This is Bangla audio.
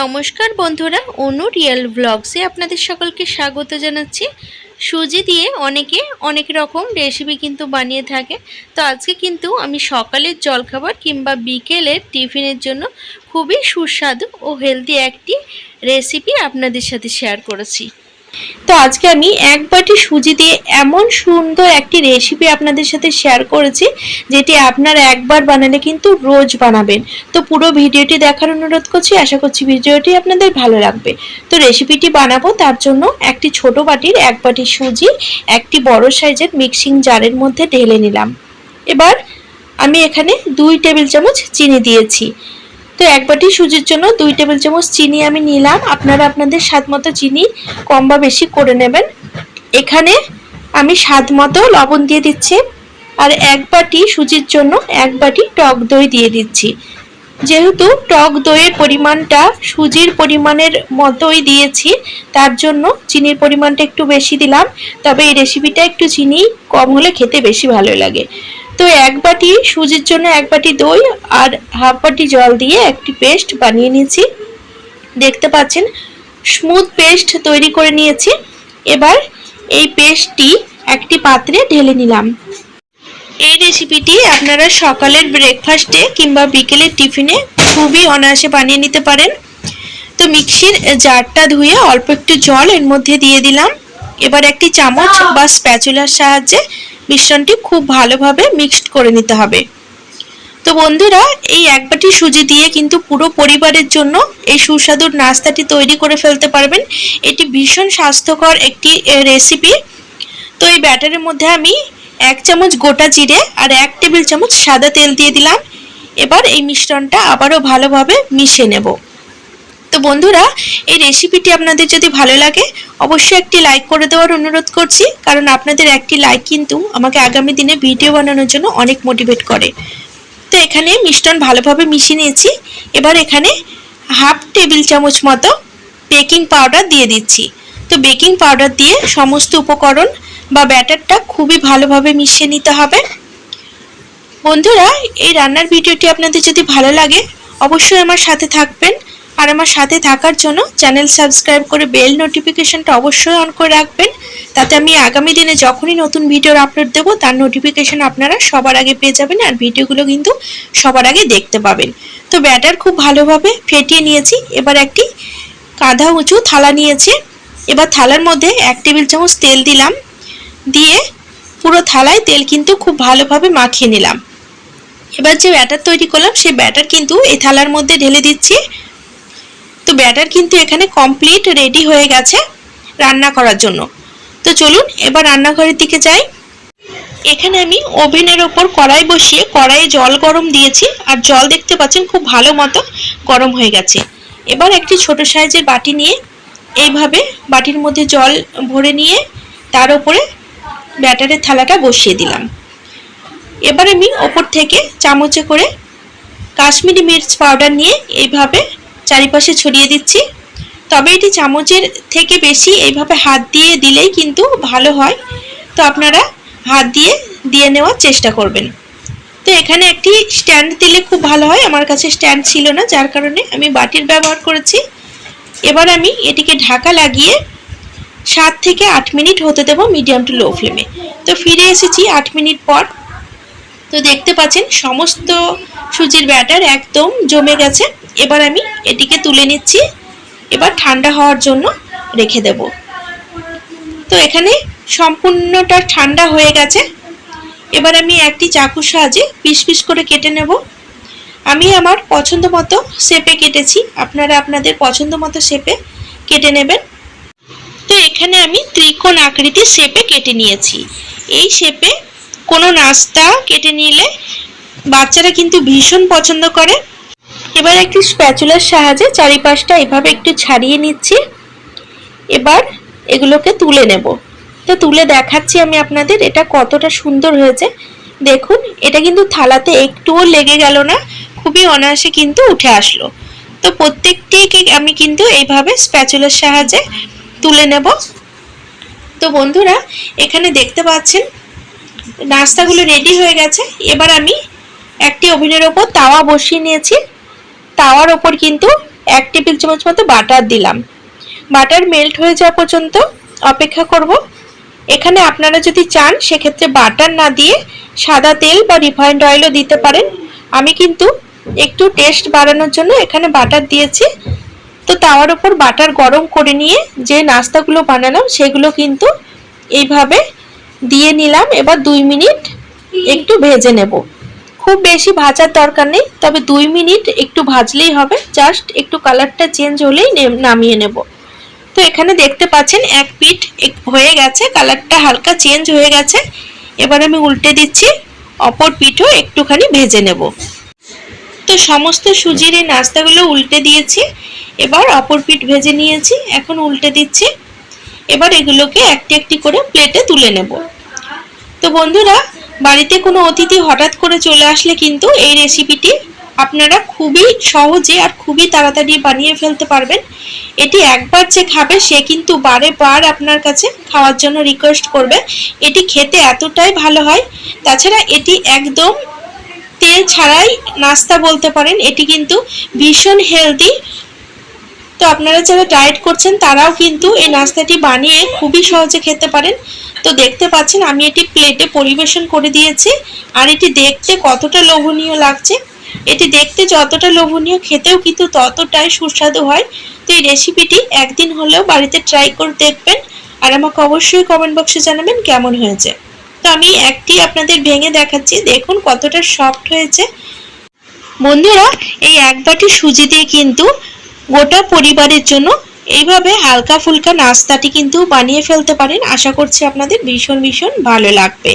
নমস্কার বন্ধুরা, অনু রিয়েল ব্লগসে আপনাদের সকলকে স্বাগত জানাচ্ছি। সুজি দিয়ে অনেকে অনেক রকম রেসিপি কিন্তু বানিয়ে থাকে। তো আজকে কিন্তু আমি সকালের জলখাবার কিংবা বিকেলের টিফিনের জন্য খুবই সুস্বাদু ও হেলদি একটি রেসিপি আপনাদের সাথে শেয়ার করেছি। তো আজকে আমি এক বাটি সুজি দিয়ে এমন সুন্দর একটি রেসিপি আপনাদের সাথে শেয়ার করেছি, যেটি আপনারা একবার বানালে কিন্তু রোজ বানাবেন। তো পুরো ভিডিওটি দেখার অনুরোধ করছি, আশা করছি ভিডিওটি আপনাদের ভালো লাগবে। তো রেসিপিটি বানাবো, তার জন্য একটি ছোট বাটির এক বাটি সুজি, একটি বড় সাইজের মিক্সিং জারের মধ্যে ঢেলে নিলাম। এবার আমি এখানে দুই টেবিল চামচ চিনি দিয়েছি। তো এক বাটি সুজির জন্য দুই টেবিল চামচ চিনি আমি নিলাম। আপনারা আপনাদের স্বাদ মতো চিনি কম বা বেশি করে নেবেন। এখানে আমি স্বাদ মতো লবণ দিয়ে দিচ্ছি আর এক বাটি সুজির জন্য এক বাটি টক দই দিয়ে দিচ্ছি। যেহেতু টক দইয়ের পরিমাণটা সুজির পরিমাণের মতোই দিয়েছি, তার জন্য চিনির পরিমাণটা একটু বেশি দিলাম। তবে এই রেসিপিটা একটু চিনি কম হলে খেতে বেশি ভালো লাগে। তো এক বাটি সুজির জন্য এক বাটি দই আর হাফ বাটি জল দিয়ে একটি পেস্ট বানিয়ে নিয়েছি। দেখতে পাচ্ছেন, স্মুথ পেস্ট তৈরি করে নিয়েছি। এবার এই পেস্টটি একটি পাত্রে ঢেলে নিলাম। এই রেসিপিটি আপনারা সকালের ব্রেকফাস্টে কিংবা বিকেলের টিফিনে খুবই অনায়াসে বানিয়ে নিতে পারেন। তো মিক্সির জারটা ধুয়ে অল্প একটু জল এর মধ্যে দিয়ে দিলাম। এবার একটি চামচ বা স্প্যাচুলার সাহায্যে মিশ্রণটি খুব ভালোভাবে মিক্সড করে নিতে হবে। তো বন্ধুরা, এই এক বাটি সুজি দিয়ে কিন্তু পুরো পরিবারের জন্য এই সুস্বাদুর নাস্তাটি তৈরি করে ফেলতে পারবেন। এটি ভীষণ স্বাস্থ্যকর একটি রেসিপি তো এই ব্যাটারের মধ্যে আমি এক চামচ গোটা জিরে আর এক টেবিল চামচ সাদা তেল দিয়ে দিলাম। এবার এই মিশ্রণটা আবারও ভালোভাবে মিশিয়ে নেব। তো বন্ধুরা, এই রেসিপিটি আপনাদের যদি ভালো লাগে, অবশ্যই একটি লাইক করে দেওয়ার অনুরোধ করছি, কারণ আপনাদের একটি লাইক কিন্তু আমাকে আগামী দিনে ভিডিও বানানোর জন্য অনেক মোটিভেট করে। তো এখানে মিশ্রণ ভালোভাবে মিশিয়ে নিয়েছি, এবার এখানে হাফ টেবিল চামচ মতো বেকিং পাউডার দিয়ে দিচ্ছি। তো বেকিং পাউডার দিয়ে সমস্ত উপকরণ বা ব্যাটারটা খুবই ভালোভাবে মিশিয়ে নিতে হবে। বন্ধুরা, এই রান্নার ভিডিওটি আপনাদের যদি ভালো লাগে, অবশ্যই আমার সাথে থাকবেন। আর আমার সাথে থাকার জন্য চ্যানেল সাবস্ক্রাইব করে বেল নোটিফিকেশনটা অবশ্যই অন করে রাখবেন, তাতে আমি আগামী দিনে যখনই নতুন ভিডিওর আপলোড দেবো, তার নোটিফিকেশন আপনারা সবার আগে পেয়ে যাবেন আর ভিডিওগুলো কিন্তু সবার আগে দেখতে পাবেন। তো ব্যাটার খুব ভালোভাবে ফেটিয়ে নিয়েছি, এবার একটি কাঁধা উঁচু থালা নিয়েছে। এবার থালার মধ্যে এক টেবিল চামচ তেল দিলাম, দিয়ে পুরো থালায় তেল কিন্তু খুব ভালোভাবে মাখিয়ে নিলাম। এবার যে ব্যাটার তৈরি করলাম সেই ব্যাটার কিন্তু এই থালার মধ্যে ঢেলে দিচ্ছি। তো ব্যাটার কিন্তু এখানে কমপ্লিট রেডি হয়ে গেছে রান্না করার জন্য। তো চলুন এবার রান্নাঘরের দিকে যাই। এখানে আমি ওভেনের ওপর কড়াই বসিয়ে কড়াইয়ে জল গরম দিয়েছি আর জল দেখতে পাচ্ছেন খুব ভালো মতো গরম হয়ে গেছে। এবার একটি ছোট সাইজের বাটি নিয়ে এইভাবে বাটির মধ্যে জল ভরে নিয়ে তার ওপরে ব্যাটারের থালাটা বসিয়ে দিলাম। এবার আমি ওপর থেকে চামচে করে কাশ্মীরি মির্চ পাউডার নিয়ে এইভাবে চারিপাশে ছড়িয়ে দিচ্ছি। তবে এটি চামচের থেকে বেশি, এইভাবে হাত দিয়ে দিলেই কিন্তু ভালো হয়। তো আপনারা হাত দিয়ে দিয়ে নেওয়ার চেষ্টা করবেন। তো এখানে একটি স্ট্যান্ড দিলে খুব ভালো হয়। আমার কাছে স্ট্যান্ড ছিল না, যার কারণে আমি বাটির ব্যবহার করেছি। এবার আমি এটিকে ঢাকা লাগিয়ে সাত থেকে আট মিনিট হতে দেবো মিডিয়াম টু লো ফ্লেমে। তো ফিরে এসেছি আট মিনিট পর। তো দেখতে পাচ্ছেন, সমস্ত সুজির ব্যাটার একদম জমে গেছে। এবার আমি এটিকে তুলে নিচ্ছি। এবার ঠান্ডা হওয়ার জন্য রেখে দেব। তো এখানে সম্পূর্ণটা ঠান্ডা হয়ে গেছে। এবার আমি একটি চাকুর সাহায্যে পিস পিস করে কেটে নেব। আমি আমার পছন্দ মতো শেপে কেটেছি। আপনারা আপনাদের পছন্দ মতো শেপে কেটে নেবেন। তো এখানে আমি ত্রিকোণ আকৃতির শেপে কেটে নিয়েছি। এই শেপে কোনো নাস্তা কেটে নিলে বাচ্চারা কিন্তু ভীষণ পছন্দ করে। এবার একটি স্প্যাচুলার সাহায্যে চারিপাশটা এভাবে একটু ছাড়িয়ে নিচ্ছি। এবার এগুলোকে তুলে নেব। তো তুলে দেখাচ্ছি আমি আপনাদের এটা কতটা সুন্দর হয়েছে। দেখুন, এটা কিন্তু থালাতে একটুও লেগে গেল না, খুবই অনায়াসে কিন্তু উঠে আসলো। তো প্রত্যেকটিকে আমি কিন্তু এইভাবে স্প্যাচুলার সাহায্যে তুলে নেব। তো বন্ধুরা, এখানে দেখতে পাচ্ছেন, নাস্তাগুলো রেডি হয়ে গেছে। এবার আমি একটি ওভেনের ওপর তাওয়া বসিয়ে নিয়েছি। তাওয়ার ওপর কিন্তু এক টেবিল চামচ মতো বাটার দিলাম। বাটার মেল্ট হয়ে যাওয়া পর্যন্ত অপেক্ষা করব। এখানে আপনারা যদি চান, সেক্ষেত্রে বাটার না দিয়ে সাদা তেল বা রিফাইন্ড অয়েলও দিতে পারেন। আমি কিন্তু একটু টেস্ট বাড়ানোর জন্য এখানে বাটার দিয়েছি। তো তাওয়ার উপর বাটার গরম করে নিয়ে যে নাস্তাগুলো বানালাম, সেগুলো কিন্তু এইভাবে দিয়ে নিলাম। এবার দুই মিনিট একটু ভেজে নেব। খুব বেশি ভাজার দরকার নেই, তবে দুই মিনিট একটু ভাজলেই হবে। জাস্ট একটু কালারটা চেঞ্জ হলেই নামিয়ে নেব। তো এখানে দেখতে পাচ্ছেন, এক পিঠ হয়ে গেছে কালারটা হালকা চেঞ্জ হয়ে গেছে। এবার আমি উল্টে দিচ্ছি, অপর পিঠও একটুখানি ভেজে নেব। তো সমস্ত সুজির এই নাস্তাগুলো উল্টে দিয়েছি, এবার অপর পিঠ ভেজে নিয়েছি, এখন উল্টে দিচ্ছি। এবার এগুলোকে একটি একটি করে প্লেটে তুলে নেব। তো বন্ধুরা বাড়িতে কোনো অতিথি হঠাৎ করে চলে আসলে কিন্তু এই রেসিপিটি আপনারা খুবই সহজে আর খুবই তাড়াতাড়ি বানিয়ে ফেলতে পারবেন। এটি একবার যে খাবে, সে কিন্তু বারে বার আপনার কাছে খাওয়ার জন্য রিকোয়েস্ট করবে। এটি খেতে এতটাই ভালো হয়। তাছাড়া এটি একদম তেল ছাড়াই নাস্তা বলতে পারেন, এটি কিন্তু ভীষণ হেলদি তো আপনারা যারা ডায়েট করছেন, তারাও কিন্তু এই নাস্তাটি বানিয়ে খুবই সহজে খেতে পারেন। তো দেখতে পাচ্ছেন, আমি এটি প্লেটে পরিবেশন করে দিয়েছি। আর এটি দেখতে কতটা লোভনীয় লাগছে। এটি দেখতে যতটা লোভনীয়, খেতেও কিন্তু ততটাই সুস্বাদু হয়। তো এই রেসিপিটি একদিন হলেও বাড়িতে ট্রাই করে দেখবেন। আর আমাকে অবশ্যই কমেন্ট বক্সে জানাবেন কেমন হয়েছে। তো আমি একটি আপনাদের ভেঙে দেখাচ্ছি। দেখুন কতটা সফট হয়েছে। বন্ধুরা, এই এক বাটি সুজি দিয়ে কিন্তু গোটা পরিবারের জন্য এইভাবে হালকা ফুলকা নাস্তাটি কিন্তু বানিয়ে ফেলতে পারেন। আশা করছি আপনাদের ভীষণ ভীষণ ভালো লাগবে।